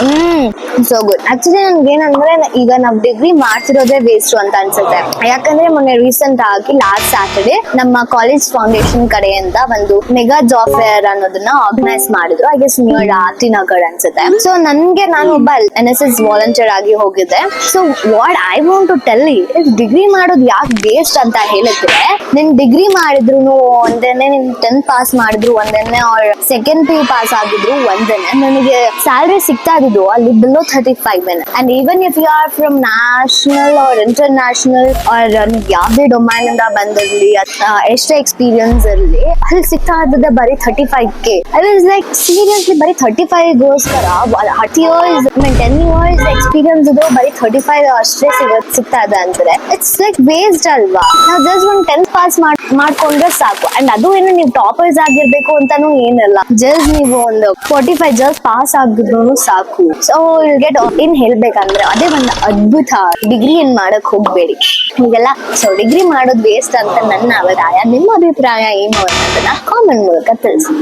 Mmm. So good actually ನನ್ಗೆ ಏನಂದ್ರೆ ಈಗ ನಾವ್ ಡಿಗ್ರಿ ಮಾಡ್ತಿರೋದೇ ವೇಸ್ಟ್ ಅಂತ ಅನ್ಸುತ್ತೆ. ಯಾಕಂದ್ರೆ ಮೊನ್ನೆ ರೀಸೆಂಟ್ ಆಗಿ ಲಾಸ್ಟ್ ಸ್ಯಾಟರ್ಡೆ ನಮ್ಮ ಕಾಲೇಜ್ ಫೌಂಡೇಶನ್ ಕಡೆಯಿಂದ ಒಂದು ಮೆಗಾ ಜಾಬ್ ಫೇರ್ ಅನ್ನೋದನ್ನ ಆರ್ಗನೈಸ್ ಮಾಡಿದ್ರು. I guess near Arti Nagar ಅನ್ಸುತ್ತೆ. ಸೊ ನನ್ಗೆ ನಾನು ಒಬ್ಬ ಎನ್ ಎಸ್ ಎಸ್ ವಾಲಂಟಿಯರ್ ಆಗಿ ಹೋಗಿದ್ದೆ. So what I want to tell degree ಮಾಡೋದು ಯಾಕೆ ವೇಸ್ಟ್ ಅಂತ ಹೇಳಿದ್ರೆ, ನಿನ್ ಡಿಗ್ರಿ ಮಾಡಿದ್ರು ಒಂದೇನೆ ನಿನ್ ಟೆಂತ್ ಪಾಸ್ ಮಾಡಿದ್ರು ಒಂದೇನೆ ಆರ್ ಸೆಕೆಂಡ್ ಪಿ ಪಾಸ್ ಆಗಿದ್ರು ಒಂದೇನೆ ನನಗೆ ಸ್ಯಾಲ್ರಿ ಸಿಗ್ತಾ ಇದ್ದು ಅಲ್ಲಿ below thirty five and even if you are from national or international or ಯಾವ್ದೇ ಡೊಮೈನ್ ಇಂದ ಬಂದಿರಲಿ ಎಷ್ಟೇ ಎಕ್ಸ್ಪೀರಿಯನ್ಸ್ ಇರಲಿ, ಅಲ್ಲಿ ಸಿಗ್ತಾ ಇದ್ದದೆ ಬರೀ thirty five K I was like seriously ಬರೀ ಥರ್ಟಿ ಫೈವ್ ಗೋಸ್ಕರ thirty years mean ten years experience ಇದು ಬರೀ ಥರ್ಟಿ ಫೈವ್ ಅಷ್ಟೇ ಸಿಗ ಸಿಗ್ತಾ ಇದೆ ಅಂದ್ರೆ ಇಟ್ಸ್ ಲೈಕ್ ವೇಸ್ಟ್ ಅಲ್ವಾ? ನಾವು ಜಸ್ಟ್ ಒಂದು ಟೆಂತ್ ಪಾಸ್ ಮಾಡ್ಕೊಂಡ್ರೆ ಸಾಕು. ಅಂಡ್ ಅದು ಏನು ನೀವು ಟಾಪರ್ಸ್ ಆಗಿರ್ಬೇಕು ಅಂತಾನು ಏನಲ್ಲ. ಜಸ್ಟ್ ನೀವು ಒಂದು ಫೋರ್ಟಿ ಫೈವ್ ಜಸ್ಟ್ ಪಾಸ್ ಆಗಿದ್ರು ಸಾಕು. ಸೊ ಇಲ್ ಗೆಟ್ ಏನ್ ಹೇಳ್ಬೇಕಂದ್ರೆ, ಅದೇ ಒಂದು ಅದ್ಭುತ ಡಿಗ್ರಿ ಏನ್ ಮಾಡಕ್ ಹೋಗ್ಬೇಡಿ. ಹೀಗೆಲ್ಲ ಸೊ ಡಿಗ್ರಿ ಮಾಡೋದು ವೇಸ್ಟ್ ಅಂತ ನನ್ನ ಅಭಿಪ್ರಾಯ, ನಿಮ್ಮ ಅಭಿಪ್ರಾಯ ಏನು ಅನ್ನೋದನ್ನ ಕಾಮೆಂಟ್ ಮೂಲಕ ತಿಳಿಸಿ.